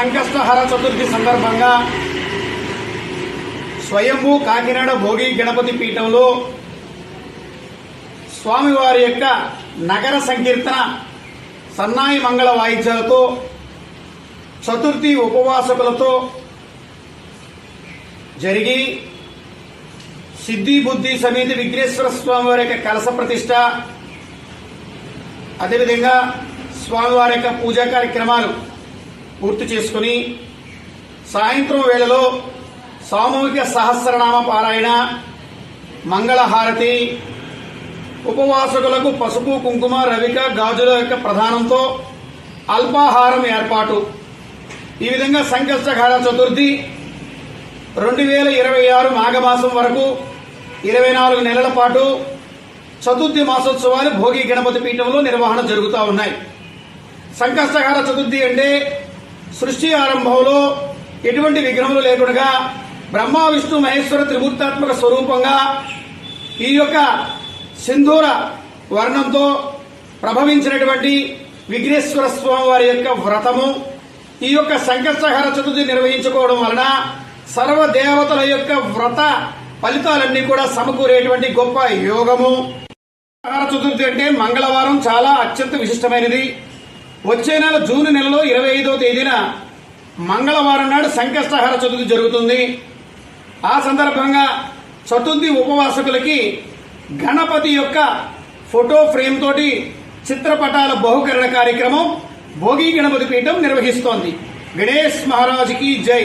సంకష్టహర చతుర్థి సందర్భంగా స్వయంభూ కాకినాడ భోగి గణపతి పీఠంలో స్వామివారి యొక్క నగర సంకీర్తన సన్నాయి మంగళ వాయిద్యాలతో చతుర్థి ఉపవాసకులతో జరిగి సిద్ధి బుద్ధి సమేత విఘ్నేశ్వర స్వామివారి యొక్క కలస ప్రతిష్ట అదేవిధంగా స్వామివారి యొక్క పూజా కార్యక్రమాలు పూర్తి చేసుకుని సాయంత్రం వేళలో సామూహిక సహస్రనామ పారాయణ మంగళహారతి ఉపవాసకులకు పసుపు కుంకుమ రవిక గాజుల యొక్క ప్రధానంతో అల్పాహారం ఏర్పాటు. ఈ విధంగా సంకష్టకాల చతుర్థి రెండు వేల ఇరవై ఆరు మాఘమాసం వరకు ఇరవై నాలుగు నెలల పాటు చతుర్థి మాసోత్సవాలు భోగి గణపతి పీఠంలో నిర్వహణ జరుగుతూ ఉన్నాయి. సంకష్టకాల చతుర్థి అంటే సృష్టి ఆరంభంలో ఎటువంటి విగ్రహములు లేకుండా బ్రహ్మ విష్ణు మహేశ్వర త్రిమూర్తాత్మక స్వరూపంగా ఈ యొక్క సింధూర వర్ణంతో ప్రభవించినటువంటి విఘ్నేశ్వర స్వామి వారి యొక్క వ్రతము ఈ యొక్క సంకష్టహర చతుర్థి నిర్వహించుకోవడం వలన సర్వ దేవతల యొక్క వ్రత ఫలితాలన్నీ కూడా సమకూరేటువంటి గొప్ప యోగము. సంకష్టహర చతుర్థి అంటే మంగళవారం చాలా అత్యంత విశిష్టమైనది. వచ్చే నెల జూన్ నెలలో ఇరవై ఐదో తేదీన మంగళవారం నాడు సంకష్టహార చతుర్థి జరుగుతుంది. ఆ సందర్భంగా చతుర్థి ఉపవాసకులకి గణపతి యొక్క ఫోటో ఫ్రేమ్ తోటి చిత్రపటాల బహుకరణ కార్యక్రమం భోగి గణపతి పీఠం నిర్వహిస్తోంది. గణేష్ మహారాజుకి జై.